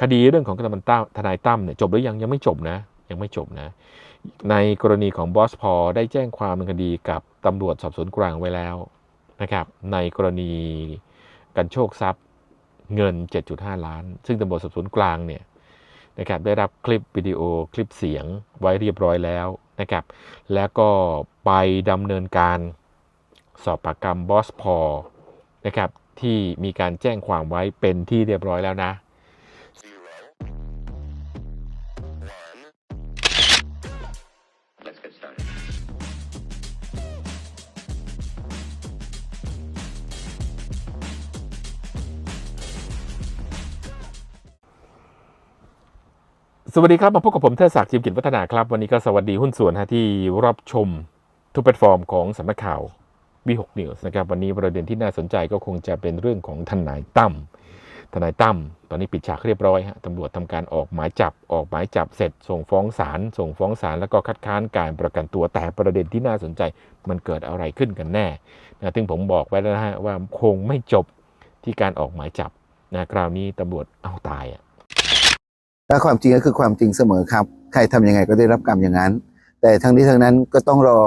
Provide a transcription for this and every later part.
คดีเรื่องของทนายตั้มทนายตั้มเนี่ยจบหรือยังยังไม่จบนะ ยังไม่จบนะ ในกรณีของบอสพอได้แจ้งความดำเนินคดีกับตำรวจสอบสวนกลางไว้แล้วนะครับ ในกรณีกันโชคทรัพย์เงิน 7.5 ล้าน ซึ่งตำรวจสอบสวนกลางเนี่ยนะครับได้รับคลิปวิดีโอคลิปเสียงไว้เรียบร้อยแล้วนะครับ แล้วก็ไปดำเนินการสอบปากคำบอสพอนะครับที่มีการแจ้งความไว้เป็นที่เรียบร้อยแล้วนะ สวัสดีครับ มาพบกับผมเทศศักดิ์จิมกิจวัฒนาครับ วันนี้ก็สวัสดีหุ้นส่วนฮะที่รับชมทุกแพลตฟอร์มของสำนักข่าววีหกนิวส์นะครับ วันนี้ประเด็นที่น่าสนใจก็คงจะเป็นเรื่องของทนายตั้มทนายตั้มตอนนี้ปิดฉากเรียบร้อยฮะตำรวจทำการออกหมายจับออกหมายจับเสร็จ ส่งฟ้องศาลส่งฟ้องศาลแล้วก็คัดค้านการประกันตัวแต่ประเด็นที่น่าสนใจมันเกิดอะไรขึ้นกันแน่นะซึ่งผมบอกไว้แล้วนะฮะว่าคงไม่จบที่การออกหมายจับนะคราวนี้ตำรวจเอาตายอะ ถ้าความจริงก็คือความจริงเสมอครับ ใครทำยังไงก็ได้รับกรรมอย่างนั้น แต่ทั้งนี้ทั้งนั้นก็ต้องรอ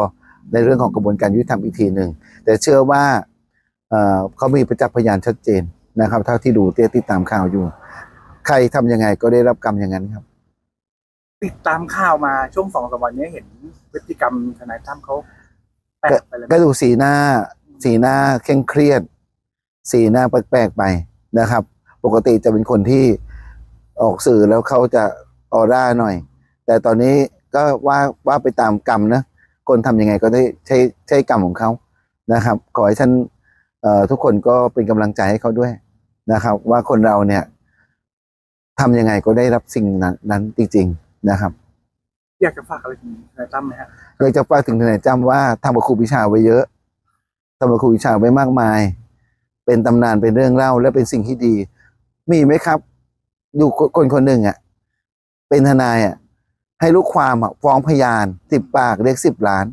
ในเรื่องของกระบวนการยุติธรรมอีกทีหนึ่งแต่เชื่อว่าเอ่อเขามีประจักษ์พยานชัดเจนนะครับ เท่าที่ดูเตี้ยติดตามข่าวอยู่ ใครทำยังไงก็ได้รับกรรมอย่างนั้นครับ ติดตามข่าวมาช่วงสองสามวันนี้เห็นพฤติกรรมทนายตั้มเขาแปลกไปเลยไหมก็ดูสีหน้า สีหน้าเคร่งเครียด สีหน้าแปลกๆไปนะครับ ปกติจะเป็นคนที่ ออกสื่อแล้วเขาจะออร่าหน่อย แต่ตอนนี้ก็ว่าว่าไปตามกรรมนะคนทำยังไงก็ได้ใช้ใช้กรรมของเขานะครับ ขอให้ท่านเอ่อทุกคนก็เป็นกำลังใจให้เขาด้วยนะครับ ว่าคนเราเนี่ยทำยังไงก็ได้รับสิ่งนั้นนั้นจริงๆนะครับ อยากจะฝากอะไรถึงทนายตั้มไหมฮะเลยจะฝากถึงทนายจ้ำว่าทำกับครูปิชาไว้เยอะทำกับครูปิชาไว้มากมาย เป็นตำนานเป็นเรื่องเล่าและเป็นสิ่งที่ดี มีไหมครับ อยู่คนคนหนึ่งอะ เป็นทนายอะ ให้ลูกความอะฟ้องพยานสิบปากเรียกสิบล้าน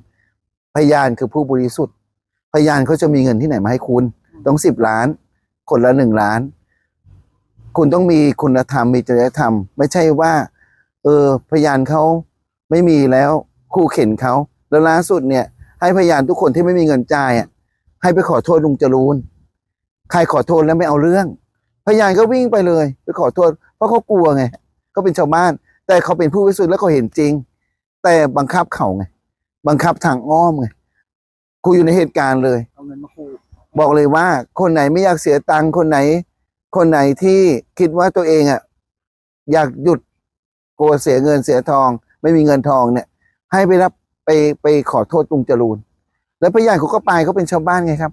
พยานคือผู้บริสุทธิ์ พยานเขาจะมีเงินที่ไหนมาให้คุณ ต้องสิบล้าน คนละหนึ่งล้าน คุณต้องมีคุณธรรมมีจริยธรรม ไม่ใช่ว่า เออ พยานเขาไม่มีแล้วคู่เข็นเขาแล้วล่าสุดเนี่ย ให้พยานทุกคนที่ไม่มีเงินจ่ายอะให้ไปขอโทษลุงจรูนใครขอโทษแล้วไม่เอาเรื่อง ยานก็วิ่งไปเลย ไปขอโทษ เพราะเขากลัวไงก็เป็นชาวบ้าน แต่เขาเป็นผู้บริสุทธิ์แล้วเขาเห็นจริง แต่บังคับเขาไง บังคับทางอ้อมไงกูอยู่ในเหตุการณ์เลย เอาเงินมาคูบอกเลยว่า คนไหนไม่อยากเสียตังค์คนไหน คนไหนที่คิดว่าตัวเองอะอยากหยุดกลัวเสียเงินเสียทอง ไม่มีเงินทองเนี่ย ให้ไปรับไปไปขอโทษลุงจรูนแล้วพยานเขาก็ไปเขาเป็นชาวบ้านไงครับ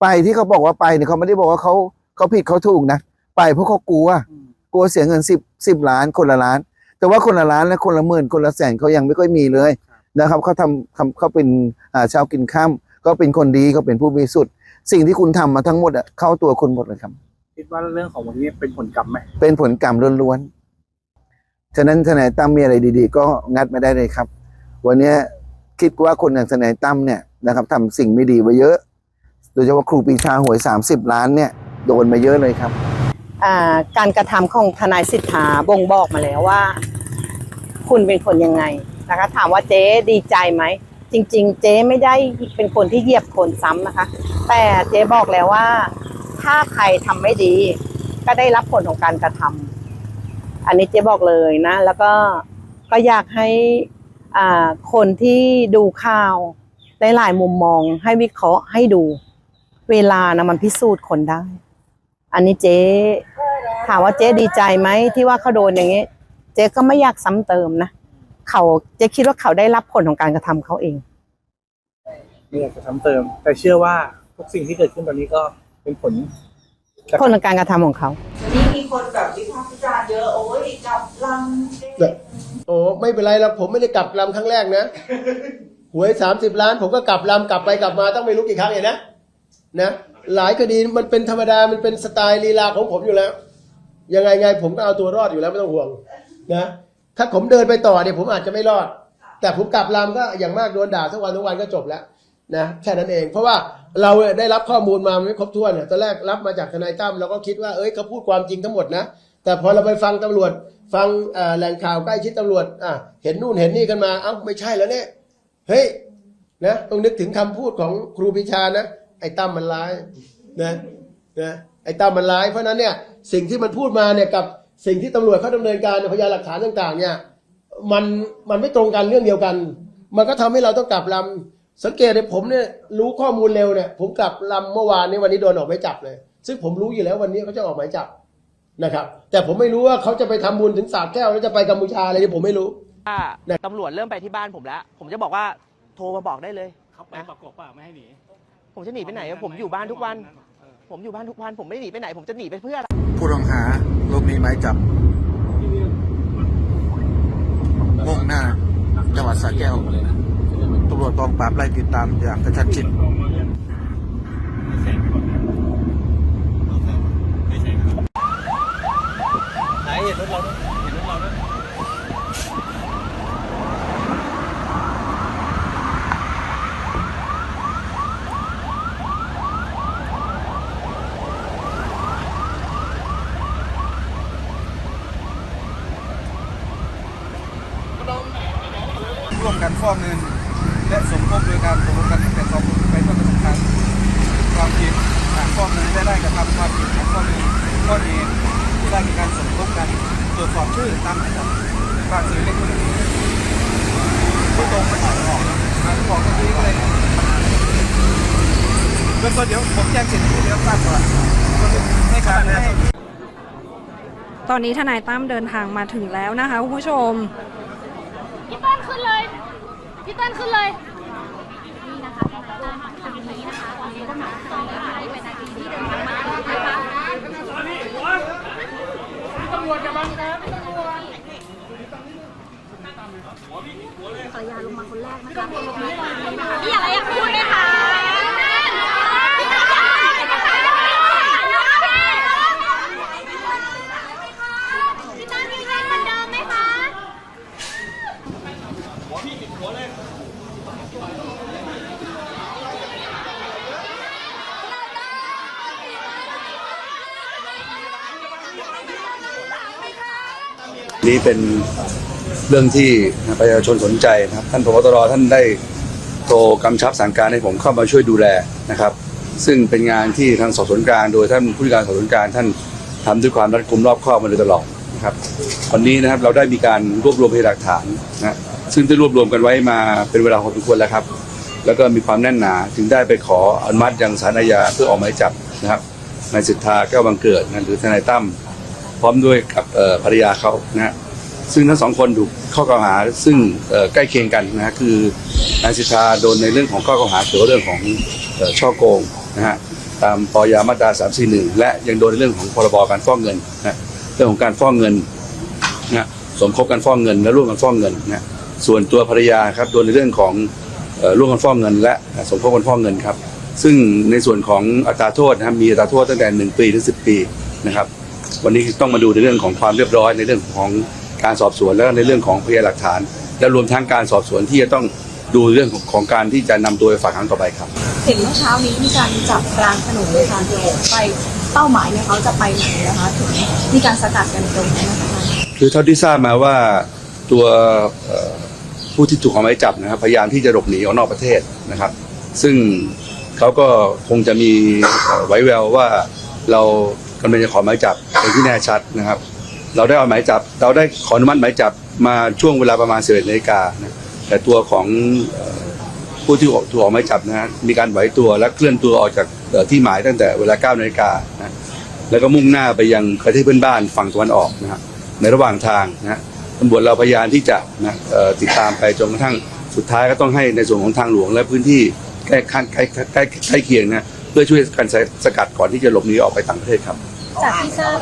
ไปที่เขาบอกว่าไปเนี่ยเขาไม่ได้บอกว่าเขา เขาผิดเขาถูกนะ ไปเพราะเขากลัวอืมกลัวเสียเงินสิบสิบล้านคนละล้าน แต่ว่าคนละล้านและคนละหมื่นคนละแสนเขายังไม่ค่อยมีเลยนะครับเขาทำทำเขาเป็นอ่าชาวกินข้ามก็เป็นคนดีเขาเป็นผู้บริสุทธิ์สิ่งที่คุณทำมาทั้งหมดอะเข้าตัวคุณหมดเลยครับ คิดว่าเรื่องของวันนี้เป็นผลกรรมไหมเป็นผลกรรมล้วนๆฉะนั้นทนายตั้มมีอะไรดีๆ ก็งัดไม่ได้เลยครับ วันนี้คิดว่าคนอย่างทนายตั้มเนี่ยนะครับทำสิ่งไม่ดีไว้เยอะ โดยเฉพาะครูปรีชาหวย30ล้านเนี่ย โดนมาเยอะเลยครับ อ่าการกระทำของทนายสิทธาบ่งบอกมาแล้วว่า คุณเป็นคนยังไงนะคะถามว่าเจ๊ดีใจไหมจริง ๆ เจ๊ไม่ได้เป็นคนที่เหยียบคนซ้ำนะคะ แต่เจ๊บอกแล้วว่า ถ้าใครทำไม่ดี ก็ได้รับผลของการกระทำอันนี้เจ๊บอกเลยนะ แล้วก็ก็อยากให้อ่าคนที่ดูข่าวหลายๆมุมมองให้วิเคราะห์ให้ดูเวลานะมันพิสูจน์คนได้ อันนี้เจ๊ถามว่าเจ๊ดีใจไหมที่ว่าเขาโดนอย่างนี้เจ๊ก็ไม่อยากซ้ำเติมนะเขาเจ๊คิดว่าเขาได้รับผลของการกระทำเขาเองไม่อยากจะทำเติม แต่เชื่อว่าทุกสิ่งที่เกิดขึ้นตอนนี้ก็เป็นผลผลของการกระทำของเขานี่มีคนแบบวิพากษ์วิจารณ์เยอะโอ้ยจับลังเจ๊โอ้ไม่เป็นไรหรอกผมไม่ได้กลับลำครั้งแรกนะหวยสามสิบล้าน ผมก็กลับลำกลับไปกลับมาต้องไม่รู้กี่ครั้งเองนะ นะหลายคดีมันเป็นธรรมดามันเป็นสไตล์ลีลาของผมอยู่แล้ว ยังไงไงผมก็เอาตัวรอดอยู่แล้วไม่ต้องห่วงนะถ้าผมเดินไปต่อเนี่ยผมอาจจะไม่รอด แต่ผมกลับลำก็อย่างมากโดนด่าทั้งวันทั้งวันก็จบแล้วนะแค่นั้นเอง เพราะว่าเราได้รับข้อมูลมาไม่ครบถ้วนเนี่ยตอนแรกรับมาจากทนายตั้มเราก็คิดว่าเอ้ยเขาพูดความจริงทั้งหมดนะแต่พอเราไปฟังตำรวจ ฟังแหล่งข่าวใกล้ชิดตำรวจอะเห็นนู่นเห็นนี่กันมาเอ้าไม่ใช่แล้วเนี่ยเฮ้ยนะต้องนึกถึงคำพูดของครูปิชานะ ไอ้ตั้มมันร้ายนะนะไอ้ตั้มมันร้าย เพราะฉะนั้นเนี่ยสิ่งที่มันพูดมาเนี่ยกับสิ่งที่ตำรวจเขาดำเนินการพยานหลักฐานต่างๆ เนี่ยมันมันไม่ตรงกันเรื่องเดียวกัน มันก็ทำให้เราต้องกลับลำสังเกตเลยผมเนี่ยรู้ข้อมูลเร็วเนี่ยผมกลับลำเมื่อวานนี้วันนี้โดนออกหมายจับเลย ซึ่งผมรู้อยู่แล้ววันนี้เขาจะออกหมายจับนะครับ แต่ผมไม่รู้ว่าเขาจะไปทำบุญถึงสาแก้วแล้วจะไปกัมพูชาอะไรนี่ผมไม่รู้ถ้าเนี่ยตำรวจเริ่มไปที่บ้านผมแล้ว ผมจะบอกว่าโทรมาบอกได้เลยเขาไปประกบป่าไม่ให้หนี ผมจะหนีไปไหนอะผมอยู่บ้านทุกวัน ผมอยู่บ้านทุกวัน ผมไม่ได้หนีไปไหน ผมจะหนีไปเพื่ออะไรผู้ต้องหาหลบหนีหมายจับ มุ่งหน้า จังหวัดสระแก้วตำรวจกองปราบไล่ติดตามอย่างกระชั้นชิด ร่วมกันฟอกเงิน และสมคบโดยการตกลงกันตั้งแต่สองไปเมื่อกระทำการความผิดฐานฟอกเงินและได้กระทำความผิดฐานฟอกเงินข้อเหตุที่ได้มีการสมคบกันตรวจส อบชื่อตามหมายจับบางสื่อเล็กคนนี้ผู้ตรงม่ถอนออกนะบอกเมื่อกี้ก็เลยเบื้องต้นเดี๋ยวผมแจ้งสิทธิ์ที่เดี๋ยวทราบก่อนให้การนะตอนนี้ทนายตั้มเดินทางมาถึงแล้วนะคะคุณผู้ชม พี่เต้นขึ้นเลย พี่เต้นขึ้นเลยมีอะไรอยากพูดไหมคะ พี่ตั้นพี่ตั้นเหมือนเดิมไหมคะนี้เป็น เรื่องที่ประชาชนสนใจนะครับ ท่านพบตรท่านได้โทรกำชับสั่งการให้ผมเข้ามาช่วยดูแลนะครับ ซึ่งเป็นงานที่ทางสอบสวนกลางโดยท่านผู้การสอบสวนกลางท่านทำด้วยความรัดกุมรอบคอบมาโดยตลอดนะครับวันนี้นะครับเราได้มีการรวบรวมพยานหลักฐานนะซึ่งได้รวบรวมกันไว้มาเป็นเวลาพอสมควรแล้วครับ แล้วก็มีความแน่นหนาถึงได้ไปขออนุมัติยังศาลอาญาเพื่อออกหมายจับนะครับนายสิทธาแก้วบังเกิดนะหรือทนายตั้มพร้อมด้วยกับภรรยาเขานะฮะ ซึ่งทั้งสองคนถูกข้อกล่าวหาซึ่งใกล้เคียงกันนะฮะคือนายสิทธาโดนในเรื่องของข้อกล่าวหาเกี่ยวกับเรื่องของอช่อโกงนะฮะตามปยามาตรา341 และยังโดนในเรื่องของพรบการฟอกเงินนะเรื่องของการฟอกเงินนะสมคบกันฟอกเงิน และร่วมกันฟอกเงินนะส่วนตัวภรรยาครับโดนในเรื่องของเอ่อร่วมกันฟอกเงิน และสมคบกันฟอกเงินครับ ซึ่งในส่วนของอัตราโทษนะครับมีอัตราโทษตั้งแต่ 1 ปีถึง 10 ปีนะครับ วันนี้ต้องมาดูในเรื่องของความเรียบร้อยในเรื่องของ การสอบสวนแล้วก็ในเรื่องของพยานหลักฐาน และรวมทั้งการสอบสวนที่จะต้องดูเรื่องของของการที่จะนำตัวไปฝากขังต่อไปครับ เห็นเมื่อเช้านี้มีการจับกลางถนนเลยค่ะไปเป้าหมายเนี่ยเขาจะไปไหนนะคะถึงมีการสกัดกันตรงนี้นะคะคือเท่าที่ทราบมาว่าตัวเอ่อผู้ที่ถูกออกหมายจับนะครับพยายามที่จะหลบหนีออกนอกประเทศนะครับ ซึ่งเขาก็คงจะมีเอ่อไว้แววว่าเรากำลังจะขอหมายจับเป็นที่แน่ชัดนะครับ เราได้เอาหมายจับ เราได้ขออนุมัติหมายจับมาช่วงเวลาประมาณ11นาฬิกานะแต่ตัวของผู้ที่ถูกออกหมายจับนะฮะมีการไหวตัวและเคลื่อนตัวออกจากที่หมายตั้งแต่เวลา9นาฬิกานะแล้วก็มุ่งหน้าไปยังประเทศเพื่อนบ้านฝั่งตะวันออกนะครับในระหว่างทางนะฮะตำรวจเราพยายามที่จะนะติดตามไปจนกระทั่งสุดท้ายก็ต้องให้ในส่วนของทางหลวงและพื้นที่ใกล้ข้างใกล้ใกล้ใกล้เคียงนะเพื่อช่วยกันสกัดก่อนที่จะหลบหนีออกไปต่างประเทศครับ จากที่ทราบ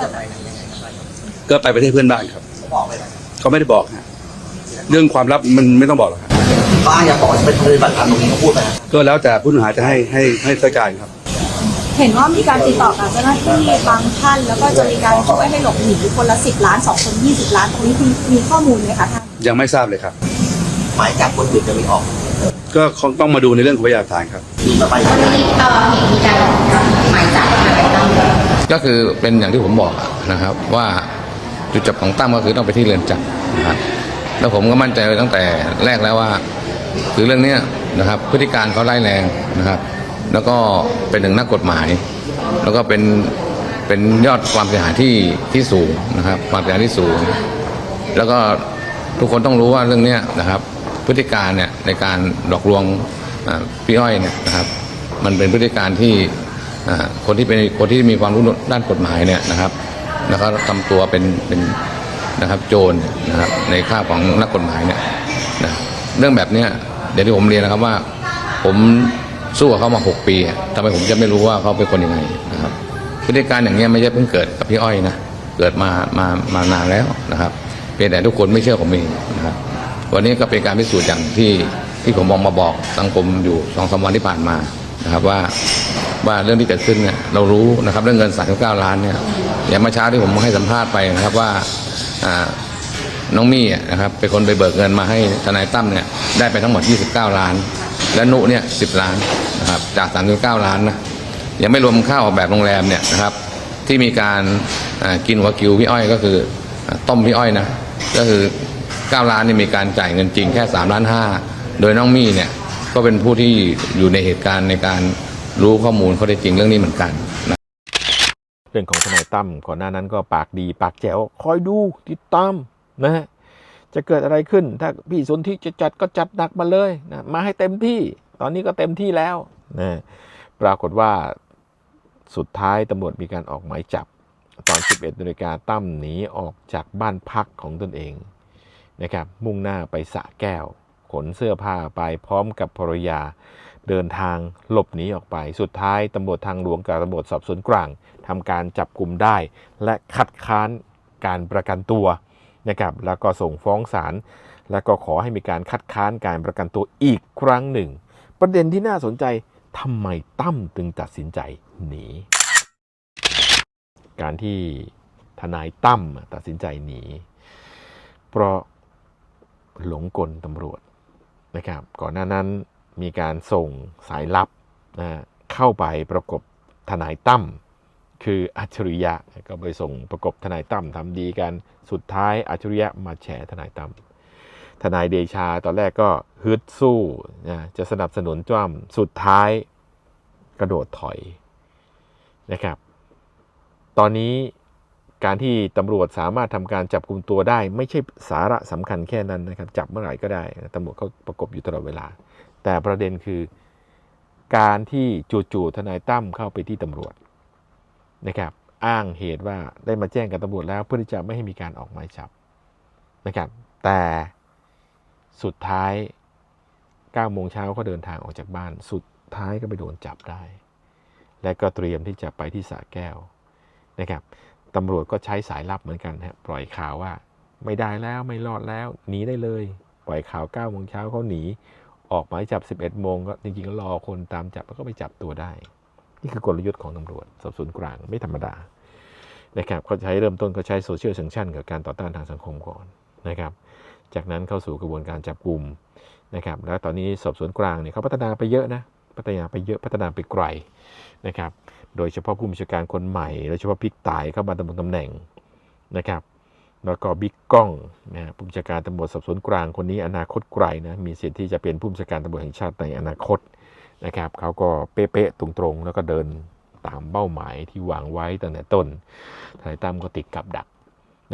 ก็ไปประเทศเพื่อนบ้านครับเขาไม่ได้บอกฮะเรื่องความลับมันไม่ต้องบอกหรอกครับบ้านอยากบอกจะเป็นปฏิบัติตามตรงนี้เขาพูดไหมก็แล้วแต่ผู้ต้องหาจะให้ให้ให้ราชการครับ เห็นว่ามีการติดต่อกับเจ้าหน้าที่บางท่าน แล้วก็จะมีการช่วยให้หลบหนีคนละสิบล้านสองคนยี่สิบล้านตรงนี้มีมีข้อมูลไหมคะท่านยังไม่ทราบเลยครับ หมายจับคนอื่นจะมีออก ก็คงต้องมาดูในเรื่องของพยานหลักฐานครับมีมาไปก็คือเป็นอย่างที่ผมบอกอะนะครับว่า จุดจบของตั้มก็คือต้องไปที่เรือนจำนะครับแล้วผมก็มั่นใจไว้ตั้งแต่แรกแล้วว่า คือเรื่องนี้นะครับ พฤติการเขาไล่แรงนะครับ แล้วก็เป็นหนึ่งนักกฎหมาย แล้วก็เป็นเป็นยอดความเสียหายที่ที่สูงนะครับ ความเสียหายที่สูง แล้วก็ทุกคนต้องรู้ว่าเรื่องนี้นะครับ พฤติการเนี่ยในการหลอกลวงพี่อ้อยเนี่ยนะครับ มันเป็นพฤติการที่คนที่เป็นคนที่มีความรู้ด้านกฎหมายเนี่ยนะครับ แล้วก็ทำตัวเป็นเป็นนะครับโจรนะครับในค่าของนักกฎหมายเนี่ยนะเรื่องแบบเนี้ยเดี๋ยวที่ผมเรียนนะครับว่า ผมสู้กับเขามา 6 ปีทำไมผมจะไม่รู้ว่าเขาเป็นคนยังไงนะครับพฤติการอย่างเงี้ยไม่ใช่เพิ่งเกิดกับพี่อ้อยนะเกิดมามามานานแล้วนะครับเพียงแต่ทุกคนไม่เชื่อผมเองนะครับวันนี้ก็เป็นการพิสูจน์อย่างที่ที่ผมมองมาบอกสังคมอยู่สองสามวันที่ผ่านมานะครับว่า ว่าเรื่องที่เกิดขึ้นเนี่ยเรารู้นะครับเรื่องเงิน 39 ล้านเนี่ยอย่างเมื่อเช้าที่ผมให้สัมภาษณ์ไปนะครับว่าน้องมี่นะครับเป็นคนไปเบิกเงินมาให้ทนายตั้มเนี่ยได้ไปทั้งหมด 29 ล้าน และนุเนี่ย10 ล้านนะครับจาก 39 ล้านนะยังไม่รวมค่าออกแบบโรงแรมเนี่ยนะครับที่มีการกินหัวคิวพี่อ้อยก็คืออต้มพี่อ้อยนะก็คือ 9 ล้านนี่มีการจ่ายเงินจริงแค่ 3 ล้าน 5 โดยน้องมี่เนี่ยก็เป็นผู้ที่อยู่ในเหตุการณ์ในการ รู้ข้อมูลข้อเท็จจริงเรื่องนี้เหมือนกันเรื่องของทนายตั้มก่อนหน้านั้นก็ปากดีปากแจ๋วคอยดูติดตามนะฮะจะเกิดอะไรขึ้น ถ้าพี่สนที่จะจัดก็จัดหนักมาเลยนะมาให้เต็มที่ ตอนนี้ก็เต็มที่แล้วนะปรากฏว่าสุดท้ายตำรวจมีการออกหมายจับ ตอน 11นาฬิกาตั้มหนีออกจากบ้านพักของตนเองนะครับมุ่งหน้าไปสะแก้ว ขนเสื้อผ้าไปพร้อมกับภรรยา เดินทางหลบหนีออกไป สุดท้ายตำรวจทางหลวงกับตำรวจสอบสวนกลางทำการจับกลุ่มได้ และคัดค้านการประกันตัวนะครับแล้วก็ส่งฟ้องศาลแล้วก็ขอให้มีการคัดค้านการประกันตัวอีกครั้งหนึ่ง ประเด็นที่น่าสนใจทำไมตั้มจึงตัดสินใจหนี การที่ทนายตั้มตัดสินใจหนี เพราะหลงกลตำรวจนะครับ ก่อนหน้านั้น มีการส่งสายลับนะเข้าไปประกบทนายตั้มคืออัจฉริยะก็ไปส่งประกบทนายตั้มทำดีกันสุดท้ายอัจฉริยะมาแฉทนายตั้มทนายเดชาตอนแรกก็ฮึดสู้นะจะสนับสนุนจ้อมสุดท้ายกระโดดถอยนะครับ ตอนนี้การที่ตำรวจสามารถทำการจับกลุ่มตัวได้ ไม่ใช่สาระสำคัญแค่นั้นนะครับ จับเมื่อไหร่ก็ได้ตำรวจเขาประกบอยู่ตลอดเวลา แต่ประเด็นคือการที่จู่ๆทนายตั้มเข้าไปที่ตำรวจนะครับอ้างเหตุว่าได้มาแจ้งกับตำรวจแล้วเพื่อที่จะไม่ให้มีการออกหมายจับนะครับแต่สุดท้าย9โมงเช้าเขาเดินทางออกจากบ้าน สุดท้ายก็ไปโดนจับได้ และก็เตรียมที่จะไปที่สระแก้วนะครับตำรวจก็ใช้สายลับเหมือนกันฮะปล่อยข่าวว่า ไม่ได้แล้วไม่รอดแล้วหนีได้เลย ปล่อยข่าว9โมงเช้าเขาหนี ออกหมายจับ 11 โมงก็จริงๆก็รอคนตามจับแล้วก็ไปจับตัวได้ นี่คือกลยุทธ์ของตำรวจสอบสวนกลางไม่ธรรมดานะครับเขาใช้เริ่มต้นเขาใช้โซเชียล a ซ c ชันกับการต่อต้านทางสังคมก่อนนะครับ จากนั้นเข้าสู่กระบวนการจับกลุ่มนะครับ แล้วตอนนี้สอบสวนกลางเนี่ยเขาพัฒนาไปเยอะนะพัฒนาไปเยอะพัฒนาไปไกลนะครับ โดยเฉพาะผู้บัญชาการคนใหม่โดยเฉพาะพิกตายเข้ามาดำรงตำแหน่งนะครับ แล้วก็บิ๊กก้องนะผู้บัญชาการตำรวจสอบสวนกลางคนนี้อนาคตไกลนะมีสิทธิ์ที่จะเป็นผู้บัญชาการตำรวจแห่งชาติในอนาคตนะครับเขาก็เป๊ะๆตรงๆ แล้วก็เดินตามเป้าหมายที่วางไว้ตั้งแต่ต้นทนายตั้มก็ติดกับดัก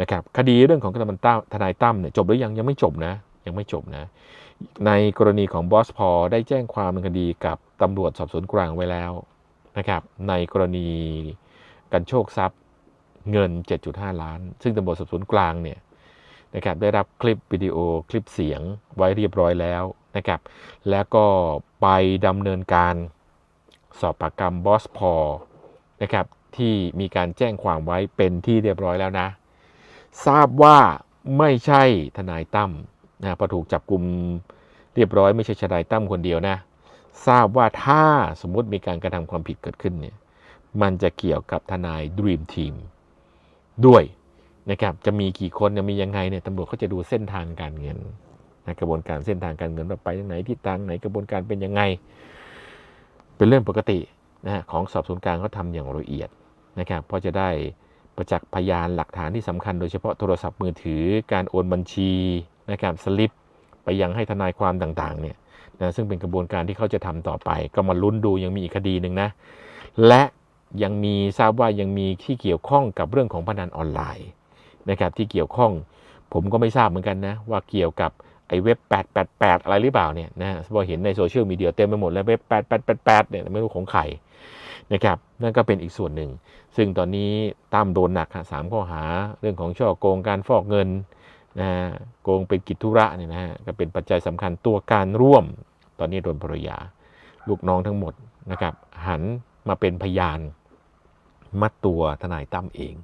นะครับคดีเรื่องของทนายตั้มทนายตั้มเนี่ยจบหรือยังยังไม่จบนะยังไม่จบนะในกรณีของบอสพอได้แจ้งความดำเนินคดีกับตำรวจสอบสวนกลางไว้แล้วนะครับในกรณีการโชคทรัพย์ เงิน 7.5 ล้าน ซึ่งตำรวจสอบสวนกลางเนี่ยนะครับได้รับคลิปวิดีโอคลิปเสียงไว้เรียบร้อยแล้วนะครับ แล้วก็ไปดำเนินการสอบปากคำบอสพอนะครับที่มีการแจ้งความไว้เป็นที่เรียบร้อยแล้วนะ ทราบว่าไม่ใช่ทนายตั้มนะพอถูกจับกลุ่มเรียบร้อยไม่ใช่ทนายตั้มคนเดียวนะ ทราบว่าถ้าสมมุติมีการกระทำความผิดเกิดขึ้นเนี่ยมันจะเกี่ยวกับทนาย Dream Team ด้วยนะครับจะมีกี่คนจะมียังไงเนี่ยตำรวจเขาจะดูเส้นทางการเงินนะกระบวนการเส้นทางการเงินว่าไปทางไหนทิศทางไหนกระบวนการเป็นยังไง เป็นเรื่องปกตินะฮะของสอบสวนกลางเขาทำอย่างละเอียดนะครับเพราะจะได้ประจักษ์พยานหลักฐานที่สำคัญโดยเฉพาะโทรศัพท์มือถือการโอนบัญชีนะครับสลิปไปยังให้ทนายความต่างๆเนี่ยนะซึ่งเป็นกระบวนการที่เขาจะทำต่อไป ก็มาลุ้นดูยังมีอีกคดีหนึ่งนะ และ ยังมีทราบว่ายังมีที่เกี่ยวข้องกับเรื่องของพนันออนไลน์นะครับที่เกี่ยวข้องผมก็ไม่ทราบเหมือนกันนะว่าเกี่ยวกับไอ้เว็บ 888 อะไรหรือเปล่าเนี่ยนะพอเห็นในโซเชียลมีเดียเต็มไปหมดแล้วเว็บ 8888 เนี่ยไม่รู้ของใครนะครับนั่นก็เป็นอีกส่วนหนึ่ง ซึ่งตอนนี้ตั้มโดนหนักฮะสามข้อหาเรื่องของช่อโกงการฟอกเงินนะฮะโกงเป็นกิจธุระเนี่ยนะฮะก็เป็นปัจจัยสำคัญตัวการร่วม ตอนนี้โดนภรรยา ลูกน้องทั้งหมดนะครับหันมาเป็นพยาน มัดตัวทนายตั้มเอง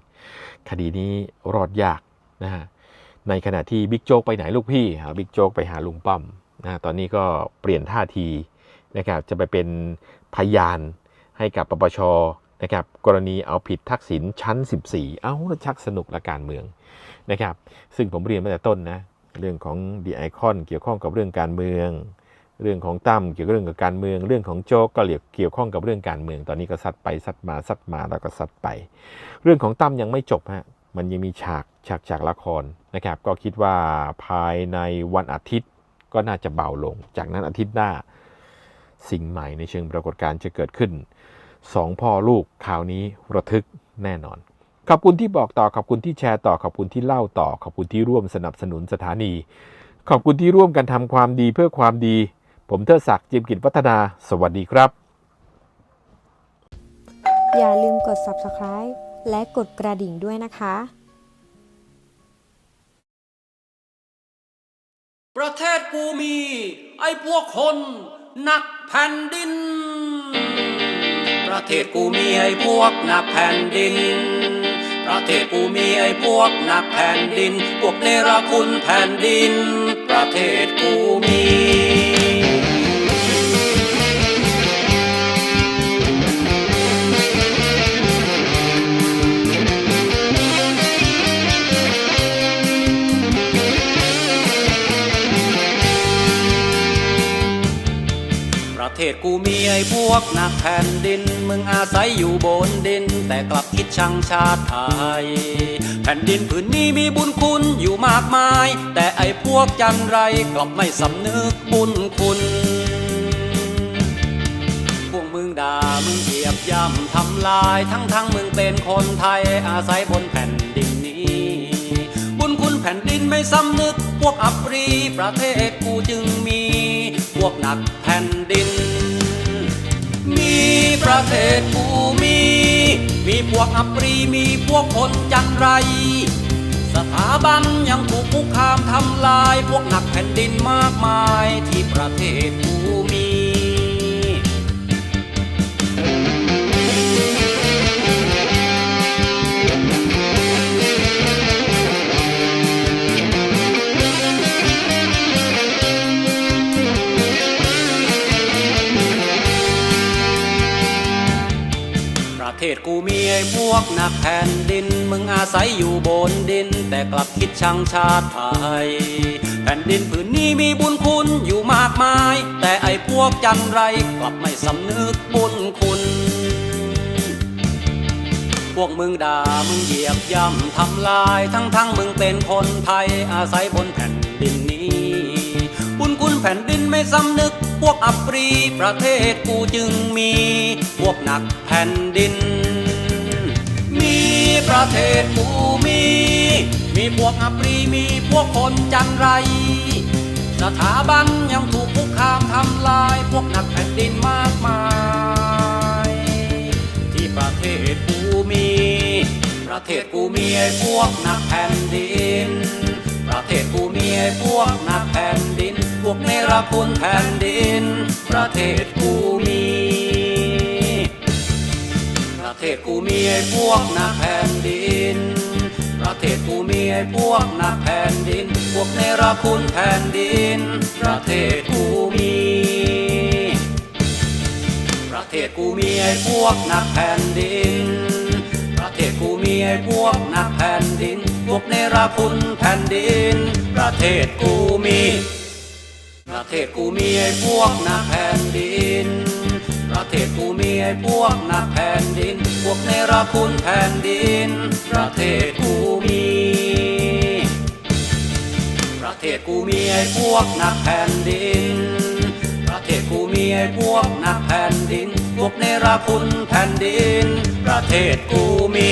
คดีนี้รอดยากนะฮะในขณะที่บิ๊กโจ๊กไปไหนลูกพี่หาบิ๊กโจ๊กไปหาลุงป้อมนะฮะตอนนี้ก็เปลี่ยนท่าทีนะครับจะไปเป็นพยานให้กับปปชนะครับกรณีเอาผิดทักษิณชั้น 14 เอ้าแล้วชักสนุกละการเมืองนะครับซึ่งผมเรียนมาแต่ต้นนะเรื่องของดีไอคอนเกี่ยวข้องกับเรื่องการเมือง เรื่องของตั้มเกี่ยวกับเรื่องกับการเมือง เรื่องของโจ๊กก็เกี่ยวข้องกับเรื่องการเมือง ตอนนี้ก็ซัดไปซัดมาซัดมาแล้วก็ซัดไป เรื่องของตั้มยังไม่จบฮะมันยังมีฉากฉากจากละครนะครับ ก็คิดว่าภายในวันอาทิตย์ก็น่าจะเบาลง จากนั้นอาทิตย์หน้า สิ่งใหม่ในเชิงปรากฏการณ์จะเกิดขึ้นสองพ่อลูกข่าวนี้ระทึกแน่นอน ขอบคุณที่บอกต่อขอบคุณที่แชร์ต่อขอบคุณที่เล่าต่อขอบคุณที่ร่วมสนับสนุนสถานี ขอบคุณที่ร่วมกันทำความดีเพื่อความดี ผมเทิดศักดิ์จิมกิจวัฒนา สวัสดีครับ อย่าลืมกด subscribe และกดกระดิ่งด้วยนะคะ ประเทศกูมี ไอ้พวกคนหนักแผ่นดิน ประเทศกูมีไอ้พวกหนักแผ่นดิน ประเทศกูมีไอ้พวกหนักแผ่นดิน พวกเนรคุณแผ่นดิน ประเทศกูมี ทศกูมีไอ้พวกนักแผ่นดิน มึงอาศัยอยู่บนดิน แต่กลับคิดชังชาติไทย แผ่นดินผืนนี้มีบุญคุณอยู่มากมาย แต่ไอ้พวกจันไรกลับไม่สำนึกบุญคุณ พวกมึงด่ามึงเหยียบย่ำทำลาย ทั้งทั้งๆมึงเป็นคนไทย อาศัยบนแผ่นดินนี้ บุญคุณแผ่นดินไม่สำนึก พวกอัปรีประเทศกูจึงมี วกหนักแผ่นดิน มีประเทศภูมีมีพวกอัปรีมีพวกคนจันไร สถาบันยังถูกคุกคามทำลาย พวกหนักแผ่นดินมากมายที่ประเทศภูมี กูมีไอ้พวกนักแผ่นดิน มึงอาศัยอยู่บนดิน แต่กลับคิดชังชาติไทย แผ่นดินผืนนี้มีบุญคุณอยู่มากมาย แต่ไอ้พวกจันไรกลับไม่สำนึกบุญคุณ พวกมึงด่ามึงเหยียบย่ำทำลายทั้งทั้งๆมึงเป็นคนไทย อาศัยบนแผ่นดินนี้ บุญคุณแผ่นดินไม่สำนึกพวกอัปรีประเทศกูจึงมี พวกหนักแผ่นดิน ประเทศกูมี มีพวกอัปรีมีพวกคนจันไร สถาบันยังถูกคุกคามทำลาย พวกหนักแผ่นดินมากมาย ที่ประเทศกูมี ประเทศกูมีไอ้พวกหนักแผ่นดิน ประเทศกูมีไอ้พวกหนักแผ่นดิน พวกเนรคุณแผ่นดิน ประเทศกูมี ศกูมีไอ้พวกหนักแผ่นดิน ประเทศกูมีไอ้พวกหนักแผ่นดิน พวกเนรคุณแผ่นดิน ประเทศกูมี ประเทศกูมีไอ้พวกหนักแผ่นดิน ประเทศกูมีไอ้พวกหนักแผ่นดิน พวกเนรคุณแผ่นดิน ประเทศกูมี ประเทศกูมีไอ้พวกหนักแผ่นดิน ประเทศกูมีไอ้พวกนักแผ่นดิน พวกในราคุณแผ่นดิน ประเทศกูมี ประเทศกูมีไอ้พวกนักแผ่นดิน ประเทศกูมีไอ้พวกนักแผ่นดิน พวกในราคุณแผ่นดิน ประเทศกูมี